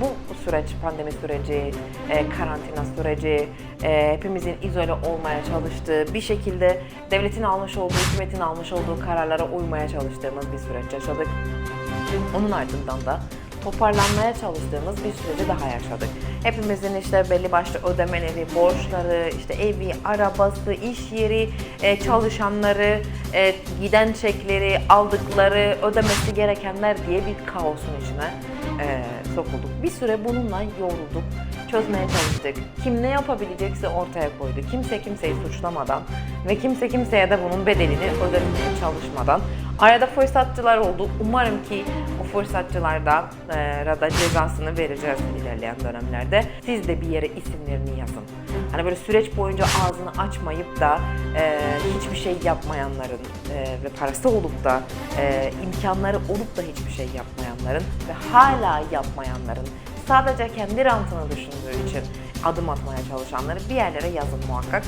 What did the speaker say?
Bu süreç, pandemi süreci, e, karantina süreci, e, hepimizin izole olmaya çalıştığı, bir şekilde devletin almış olduğu, hükümetin almış olduğu kararlara uymaya çalıştığımız bir süreç yaşadık. Onun ardından da toparlanmaya çalıştığımız bir süreci daha yaşadık. Hepimizin işte belli başlı ödemeleri, borçları, işte evi, arabası, iş yeri, e, çalışanları, e, giden çekleri, aldıkları, ödemesi gerekenler diye bir kaosun içine e, sokulduk. Bir süre bununla yorulduk, çözmeye çalıştık. Kim ne yapabilecekse ortaya koydu. Kimse kimseyi suçlamadan ve kimse kimseye de bunun bedelini ödemeye çalışmadan. Arada fırsatçılar oldu. Umarım ki o fırsatçılarda e, da cezasını vereceğiz ilerleyen dönemlerde. Siz de bir yere isimlerini yazın. Hani böyle süreç boyunca ağzını açmayıp da e, hiçbir şey yapmayanların e, ve parası olup da e, imkanları olup da hiçbir şey yapmayanların ve hala yapmayanların sadece kendi rantını düşündüğü için adım atmaya çalışanları bir yerlere yazın muhakkak.